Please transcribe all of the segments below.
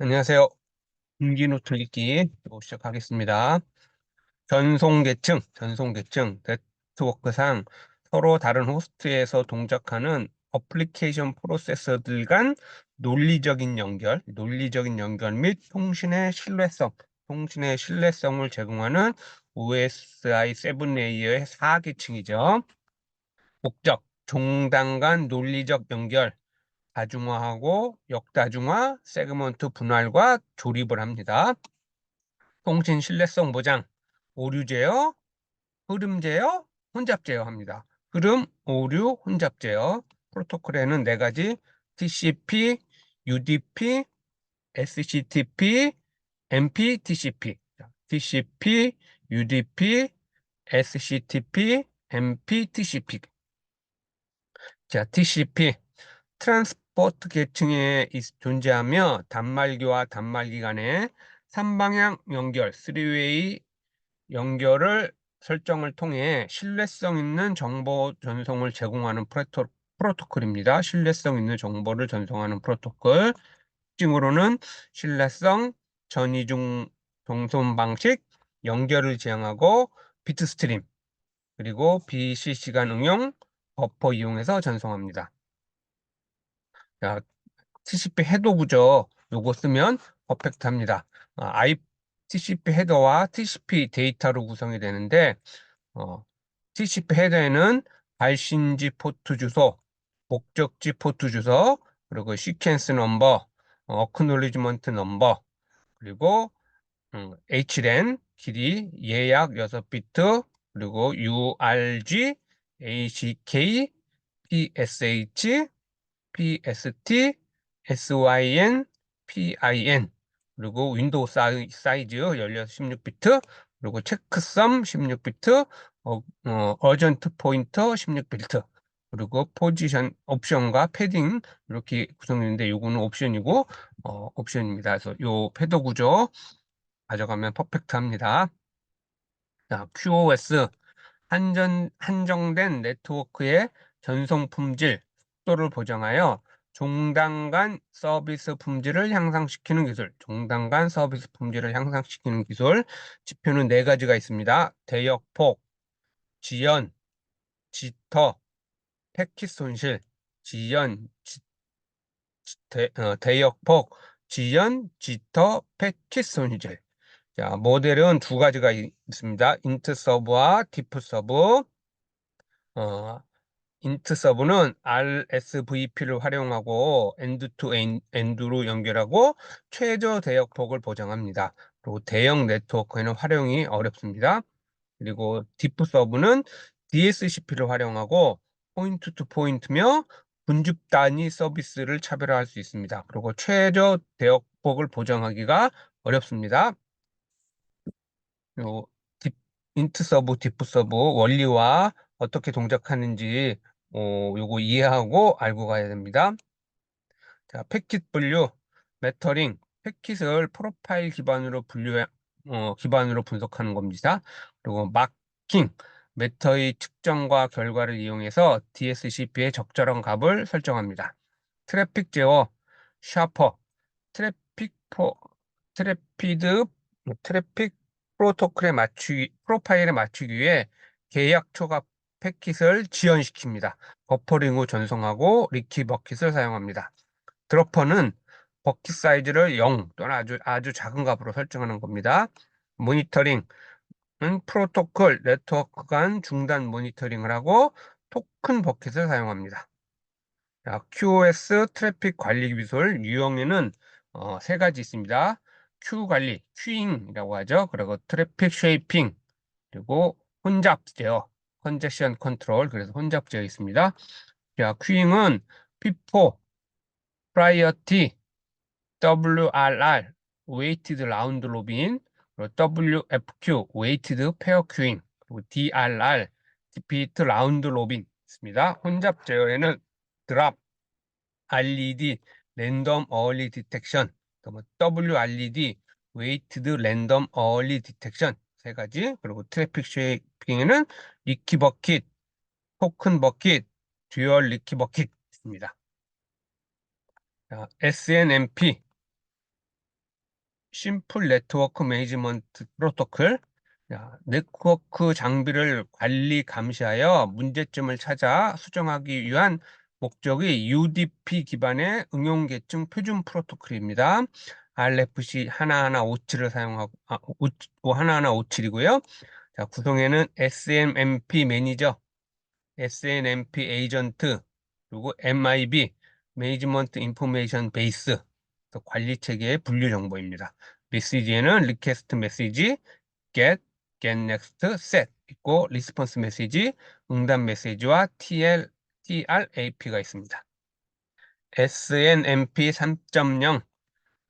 안녕하세요. 읽기 또 시작하겠습니다. 전송계층, 전송계층, 네트워크상 서로 다른 호스트에서 동작하는 어플리케이션 프로세서들 간 논리적인 연결, 논리적인 연결 및 통신의 신뢰성, 통신의 신뢰성을 제공하는 OSI 7레이어의 4계층이죠. 목적, 종단 간 논리적 연결, 다중화하고 역다중화, 세그먼트 분할과 조립을 합니다. 통신 신뢰성 보장, 오류 제어, 흐름 제어, 혼잡 제어합니다. 흐름, 오류, 혼잡 제어. 프로토콜에는 네 가지 TCP, UDP, SCTP, MP, TCP. TCP, UDP, SCTP, MP, TCP. 자, TCP 트랜스 포트 계층에 존재하며 단말기와 단말기 간의 3방향 연결, 3웨이 연결을 설정을 통해 신뢰성 있는 정보 전송을 제공하는 프로토, 프로토콜입니다. 신뢰성 있는 정보를 전송하는 프로토콜. 특징으로는 신뢰성, 전이중 동선 방식, 연결을 지향하고 비트 스트림, 그리고 BC시간 응용, 버퍼 이용해서 전송합니다. 자, TCP 헤더 구조 요거 쓰면 퍼펙트합니다. 아, TCP 헤더와 TCP 데이터로 구성이 되는데 어, TCP 헤더에는 발신지 포트 주소, 목적지 포트 주소, 그리고 시퀀스 넘버, 어크놀리지먼트 넘버, 그리고 음, HLAN 길이 예약 6비트, 그리고 URG, ACK, PSH, PST, SYN, PIN 그리고 윈도우 사이즈 16, 16비트 그리고 체크썸 16비트 어, 어, 전트 포인터 16비트 그리고 포지션 옵션과 패딩 이렇게 구성되는데 요거는 옵션이고 어, 옵션입니다. 그래서 요 패더 구조 가져가면 퍼펙트합니다. 자, QoS 한전 한정된 네트워크의 전송 품질 속도를 보장하여 종단 간 서비스 품질을 향상시키는 기술, 종단 간 서비스 품질을 향상시키는 기술, 지표는 네 가지가 있습니다. 대역폭, 지연, 지터, 패킷 손실, 지연, 지, 대, 어, 대역폭, 지연, 지터, 패킷 손실. 자, 모델은 두 가지가 있습니다. 인트 서브와 디프 서브. 어, 인트 서브는 RSVP를 활용하고 엔드 투 엔드로 연결하고 최저 대역폭을 보장합니다. 그리고 대형 네트워크에는 활용이 어렵습니다. 그리고 디프 서브는 DSCP를 활용하고 포인트 투 포인트며 분집 단위 서비스를 차별화할 수 있습니다. 그리고 최저 대역폭을 보장하기가 어렵습니다. 요 인트 서브, 디프 서브 원리와 어떻게 동작하는지 어, 요거 이해하고 알고 가야 됩니다. 자, 패킷 분류, 메터링, 패킷을 프로파일 기반으로 분류, 어, 기반으로 분석하는 겁니다. 그리고 마킹, 메터의 측정과 결과를 이용해서 DSCP의 적절한 값을 설정합니다. 트래픽 제어, 샤퍼, 트래픽 포, 트래피드, 트래픽 프로토콜에 맞추기, 프로파일에 맞추기 위해 계약 초과 패킷을 지연시킵니다. 버퍼링 후 전송하고 리키 버킷을 사용합니다. 드로퍼는 버킷 사이즈를 0 또는 아주 아주 작은 값으로 설정하는 겁니다. 모니터링은 프로토콜 네트워크 간 중단 모니터링을 하고 토큰 버킷을 사용합니다. 자, QoS 트래픽 관리 기술 유형에는 어, 세 가지 있습니다. 큐 관리, 큐잉이라고 하죠. 그리고 트래픽 쉐이핑, 그리고 혼잡 제어, 컨젝션 컨트롤 그래서 혼잡되어 있습니다. 자, 큐잉은 P4, Priority, WRR, Weighted Round Robin, WFQ, Weighted Pair Queuing, 그리고 DRR, Repeat Round Robin 있습니다. 혼잡 제어에는 Drop, RED, Random Early Detection, WRED, Weighted Random Early Detection 세 가지 그리고 트래픽 쉐이핑에는 리키 버킷, 토큰 버킷, 듀얼 리키 버킷 있습니다. 자, SNMP 심플 네트워크 매니지먼트 프로토콜. 자, 네트워크 장비를 관리 감시하여 문제점을 찾아 수정하기 위한 목적이 UDP 기반의 응용 계층 표준 프로토콜입니다. RFC 하나하나 57을 사용하고 아, 5, 하나하나 57이고요. 자, 구성에는 SNMP 매니저, SNMP 에이전트, 그리고 MIB 매니지먼트 인포메이션 베이스 관리 체계의 분류 정보입니다. 메시지에는 리퀘스트 메시지, get, get next, set 있고 리스폰스 메시지, 응답 메시지와 TL, TRAP가 있습니다. SNMP 3.0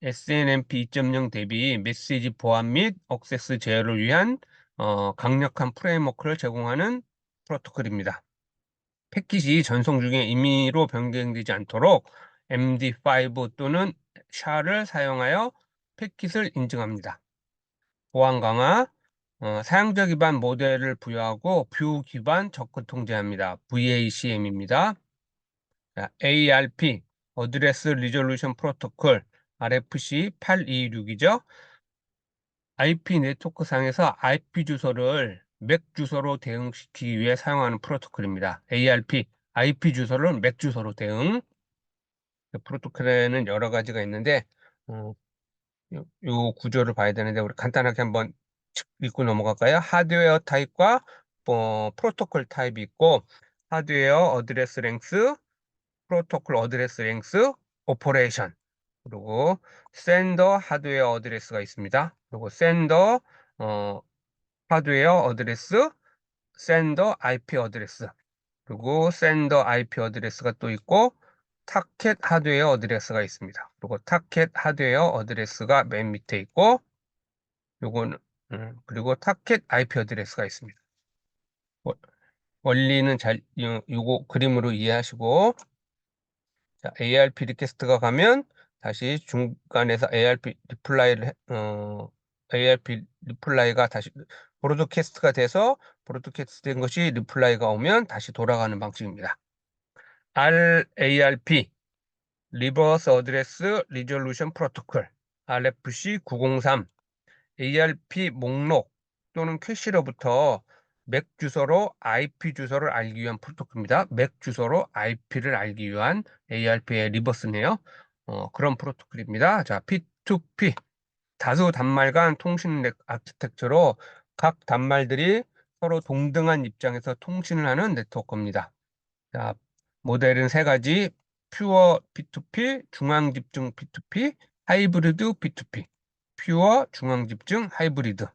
SNMP 2.0 대비 메시지 보안 및 억세스 제어를 위한 어, 강력한 프레임워크를 제공하는 프로토콜입니다. 패킷이 전송 중에 임의로 변경되지 않도록 MD5 또는 SHA를 사용하여 패킷을 인증합니다. 보안 강화, 어, 사용자 기반 모델을 부여하고 뷰 기반 접근 통제합니다. VACM입니다. 자, ARP, 어드레스 리졸루션 프로토콜, RFC 826이죠. IP 네트워크 상에서 IP 주소를 맥 주소로 대응시키기 위해 사용하는 프로토콜입니다. ARP, IP 주소를 맥 주소로 대응. 그 프로토콜에는 여러 가지가 있는데 어, 요, 요, 구조를 봐야 되는데 우리 간단하게 한번 읽고 넘어갈까요? 하드웨어 타입과 어, 프로토콜 타입이 있고 하드웨어 어드레스 랭스, 프로토콜 어드레스 랭스, 오퍼레이션 그리고 샌더 하드웨어 어드레스가 있습니다. 그리고 샌더 어, 하드웨어 어드레스, 샌더 IP 어드레스 그리고 샌더 IP 어드레스가 또 있고 타켓 하드웨어 어드레스가 있습니다. 그리고 타켓 하드웨어 어드레스가 맨 밑에 있고 요거는 음, 그리고 타켓 IP 어드레스가 있습니다. 원리는 잘 요, 요거 그림으로 이해하시고 자, ARP 리퀘스트가 가면 다시 중간에서 ARP 리플라이를 해, 어, ARP 리플라이가 다시 브로드캐스트가 돼서 브로드캐스트 된 것이 리플라이가 오면 다시 돌아가는 방식입니다. RARP 리버스 어드레스 리졸루션 프로토콜 RFC 903 ARP 목록 또는 캐시로부터 맥 주소로 IP 주소를 알기 위한 프로토콜입니다. 맥 주소로 IP를 알기 위한 ARP의 리버스네요. 어, 그런 프로토콜입니다. 자, P2P 다수 단말 간 통신 아키텍처로 각 단말들이 서로 동등한 입장에서 통신을 하는 네트워크입니다. 자, 모델은 세 가지 퓨어 P2P, 중앙 집중 P2P, 하이브리드 P2P 퓨어, 중앙 집중, 하이브리드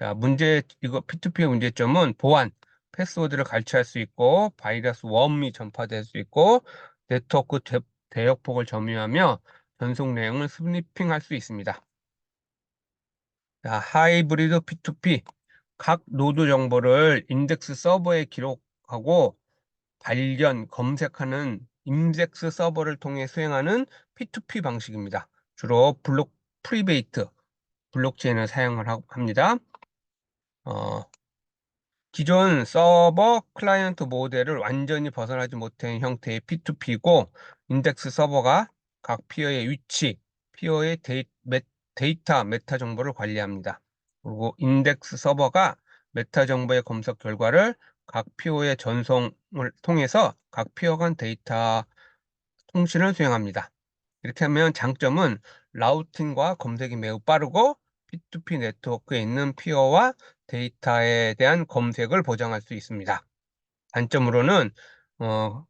자, 문제 이거 P2P의 문제점은 보안, 패스워드를 갈취할 수 있고 바이러스 웜이 전파될 수 있고 네트워크 대, 대역폭을 점유하며 전송 내용을 스니핑할 수 있습니다. 자, 하이브리드 P2P 각 노드 정보를 인덱스 서버에 기록하고 발견, 검색하는 인덱스 서버를 통해 수행하는 P2P 방식입니다. 주로 블록 프리베이트 블록체인을 사용을 합니다. 어, 기존 서버 클라이언트 모델을 완전히 벗어나지 못한 형태의 P2P고 인덱스 서버가 각 피어의 위치, 피어의 데이, 메, 데이터, 메타 정보를 관리합니다. 그리고 인덱스 서버가 메타 정보의 검색 결과를 각 피어의 전송을 통해서 각 피어 간 데이터 통신을 수행합니다. 이렇게 하면 장점은 라우팅과 검색이 매우 빠르고 P2P 네트워크에 있는 피어와 데이터에 대한 검색을 보장할 수 있습니다. 단점으로는 어,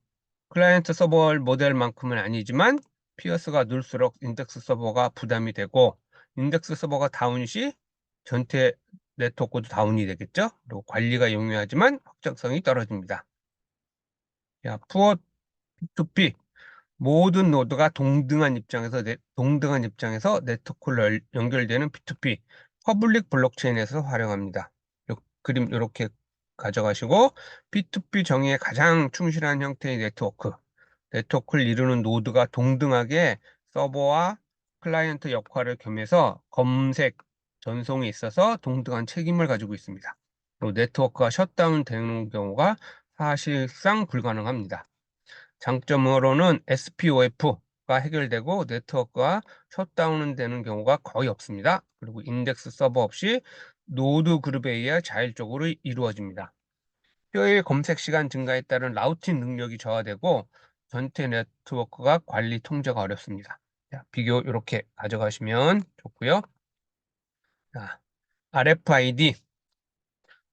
클라이언트 서버 모델만큼은 아니지만 피어스가 늘수록 인덱스 서버가 부담이 되고 인덱스 서버가 다운 시 전체 네트워크도 다운이 되겠죠. 그리고 관리가 용이하지만 확장성이 떨어집니다. 야, 푸어 P2P 모든 노드가 동등한 입장에서 네, 동등한 입장에서 네트워크를 연결되는 P2P 퍼블릭 블록체인에서 활용합니다. 요, 그림 이렇게 가져가시고 P2P 정의에 가장 충실한 형태의 네트워크 네트워크를 이루는 노드가 동등하게 서버와 클라이언트 역할을 겸해서 검색, 전송에 있어서 동등한 책임을 가지고 있습니다. 그리고 네트워크가 셧다운 되는 경우가 사실상 불가능합니다. 장점으로는 SPOF 가 해결되고 네트워크가 셧다운 되는 경우가 거의 없습니다. 그리고 인덱스 서버 없이 노드 그룹에 의해 자율적으로 이루어집니다. 효율 검색 시간 증가에 따른 라우팅 능력이 저하되고 전체 네트워크가 관리 통제가 어렵습니다. 자, 비교 이렇게 가져가시면 좋고요. 자, RFID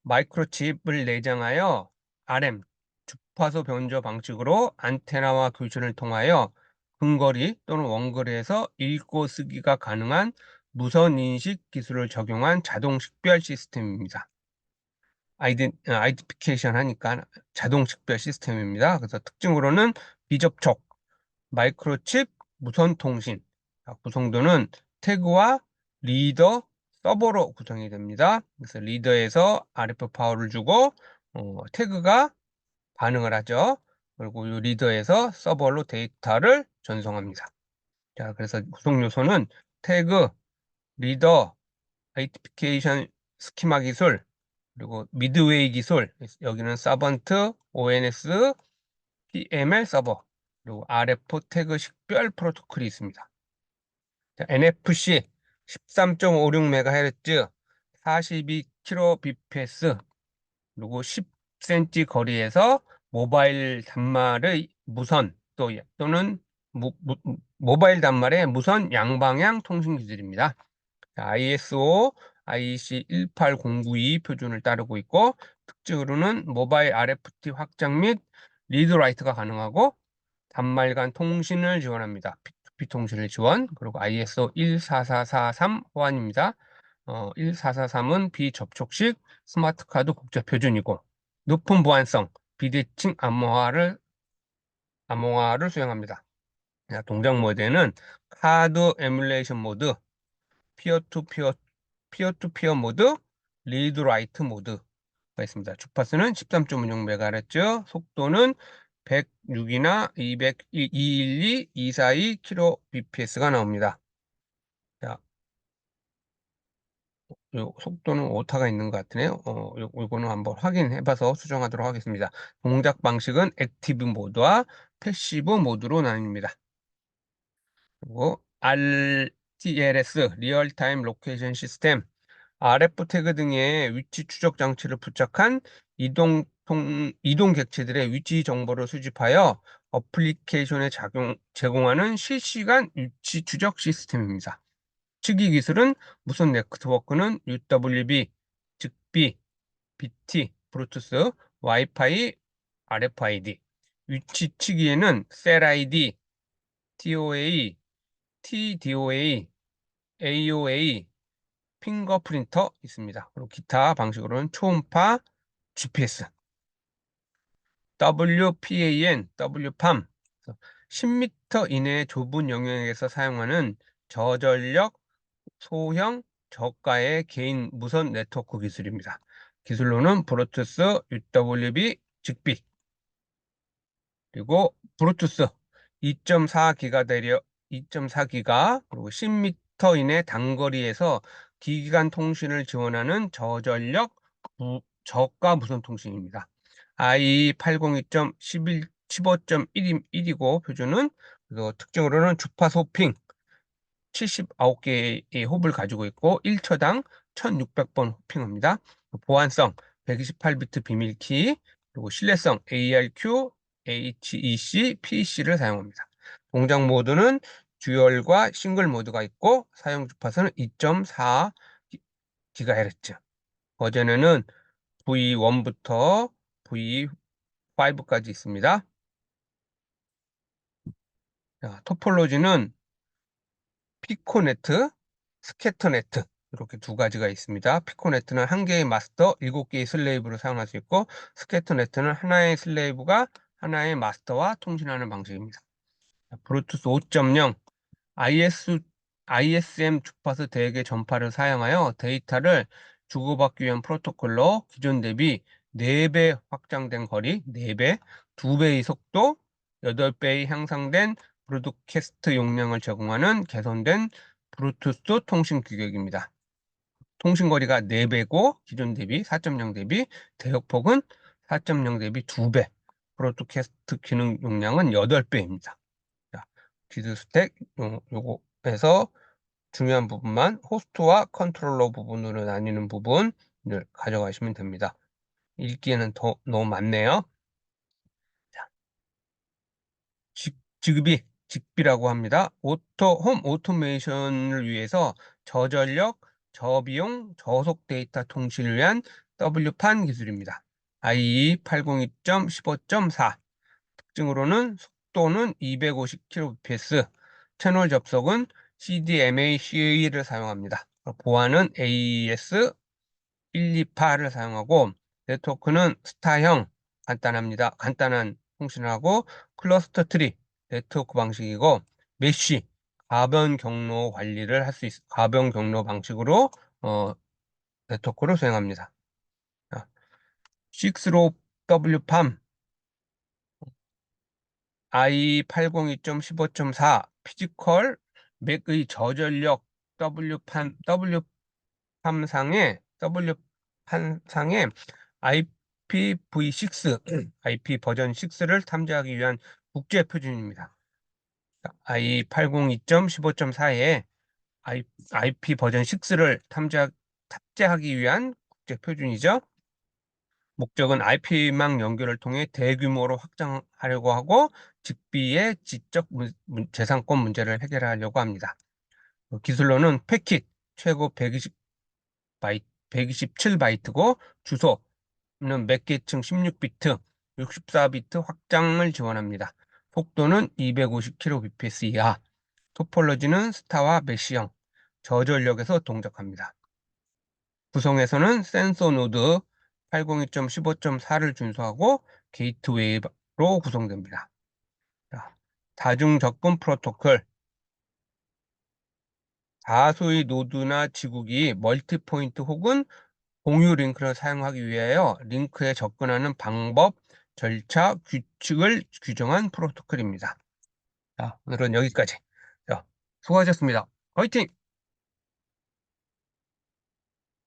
마이크로칩을 내장하여 RM 주파수 변조 방식으로 안테나와 교신을 통하여 근거리 또는 원거리에서 읽고 쓰기가 가능한 무선 인식 기술을 적용한 자동 식별 시스템입니다. 아이디, 아이디피케이션 하니까 자동 식별 시스템입니다. 그래서 특징으로는 비접촉, 마이크로칩, 무선 통신, 구성도는 태그와 리더, 서버로 구성이 됩니다. 그래서 리더에서 RF 파워를 주고 어, 태그가 반응을 하죠. 그리고 이 리더에서 서버로 데이터를 전송합니다. 자, 그래서 구성 요소는 태그, 리더, 아이티피케이션 스키마 기술, 그리고 미드웨이 기술, 여기는 서번트, ONS, PML 서버, 그리고 RF 태그 식별 프로토콜이 있습니다. 자, NFC 13.56MHz, 42kbps, 그리고 10cm 거리에서 모바일 단말의 무선 또, 또는 모, 모 바일 단말의 무선 양방향 통신 기술입니다. ISO IEC 18092 표준을 따르고 있고 특징으로는 모바일 RFT 확장 및 리드 라이트가 가능하고 단말 간 통신을 지원합니다. P2P 통신을 지원 그리고 ISO 14443 호환입니다. 어, 1443은 비접촉식 스마트카드 국제 표준이고 높은 보안성 비대칭 암호화를 암호화를 수행합니다. 동작 모드에는 카드 에뮬레이션 모드, 피어투피어 피어투피어 모드, 리드 라이트 모드가 있습니다. 주파수는 13.56MHz, 속도는 106이나 200, 212, 242 kbps가 나옵니다. 자, 요 속도는 오타가 있는 것 같으네요. 어, 요, 요거는 한번 확인해봐서 수정하도록 하겠습니다. 동작 방식은 액티브 모드와 패시브 모드로 나뉩니다. 그리고 RTLS, 리얼타임 로케이션 시스템, RF 태그 등의 위치 추적 장치를 부착한 이동 통, 이동 객체들의 위치 정보를 수집하여 어플리케이션에 작용, 제공하는 실시간 위치 추적 시스템입니다. 측이 기술은 무선 네트워크는 UWB, 즉비, BT, 브루투스, 와이파이, RFID, 위치 측위에는 셀 ID, TOA, TDOA, AOA, 핑거 프린터 있습니다. 그리고 기타 방식으로는 초음파, GPS, WPAN, WPAM, 10m 이내 좁은 영역에서 사용하는 저전력 소형 저가의 개인 무선 네트워크 기술입니다. 기술로는 브루투스, UWB, 직비 그리고 브루투스 2.4기가 대려 2.4기가 그리고 10m 이내 단거리에서 기기간 통신을 지원하는 저전력 저가 무선 통신입니다. IE802.11 15.1이고 표준은 그리고 특징으로는 주파 소 핑 79개의 홉을 가지고 있고 1초당 1600번 호핑합니다. 보안성 128비트 비밀키 그리고 신뢰성 ARQ, HEC, PC를 사용합니다. 동작 모드는 듀얼과 싱글 모드가 있고 사용 주파수는 2.4 GHz 버전에는 V1부터 V5까지 있습니다. 자, 토폴로지는 피코네트, 스캐터네트 이렇게 두 가지가 있습니다. 피코네트는 한 개의 마스터, 일곱 개의 슬레이브를 사용할 수 있고 스캐터네트는 하나의 슬레이브가 하나의 마스터와 통신하는 방식입니다. 브루투스 5.0 IS, ISM 주파수 대개 전파를 사용하여 데이터를 주고받기 위한 프로토콜로 기존 대비 4배 확장된 거리, 4배, 2배의 속도, 8배의 향상된 브로드캐스트 용량을 제공하는 개선된 브루투스 통신 규격입니다. 통신 거리가 4배고 기존 대비 4.0 대비 대역폭은 4.0 대비 2배 브로드캐스트 기능 용량은 8배입니다. 자, 비드 스택 요, 요거에서 중요한 부분만 호스트와 컨트롤러 부분으로 나뉘는 부분을 가져가시면 됩니다. 읽기에는 더 너무 많네요. 자, 직, 지급이 직비라고 합니다. 오토 홈 오토메이션을 위해서 저전력, 저비용, 저속 데이터 통신을 위한 W판 기술입니다. IE 802.15.4 특징으로는 속도는 250kbps, 채널 접속은 CDMA CA를 사용합니다. 보안은 AES 128을 사용하고 네트워크는 스타형 간단합니다. 간단한 통신을 하고 클러스터 트리 네트워크 방식이고 메쉬 가변 경로 관리를 할 수 있, 가변 경로 방식으로 어, 네트워크를 수행합니다. 6로 WPAM I802.15.4 피지컬 맥의 저전력 W판 W판상에 W판상에 IPv6 IP 버전 6를 탐지하기 위한 국제 표준입니다. I802.15.4에 IP 버전 6를 탐지하, 탑재하기 위한 국제 표준이죠. 목적은 IP망 연결을 통해 대규모로 확장하려고 하고 직비의 지적 문, 재산권 문제를 해결하려고 합니다. 어, 기술로는 패킷 최고 120 바이, 127바이트고 주소는 몇 개층 16비트, 64비트 확장을 지원합니다. 속도는 250kbps 이하, 토폴로지는 스타와 메시형, 저전력에서 동작합니다. 구성에서는 센서 노드 802.15.4를 준수하고 게이트웨이로 구성됩니다. 다중 접근 프로토콜 다수의 노드나 지국이 멀티포인트 혹은 공유 링크를 사용하기 위하여 링크에 접근하는 방법, 절차, 규칙을 규정한 프로토콜입니다. 자, 오늘은 여기까지. 자, 수고하셨습니다. 화이팅!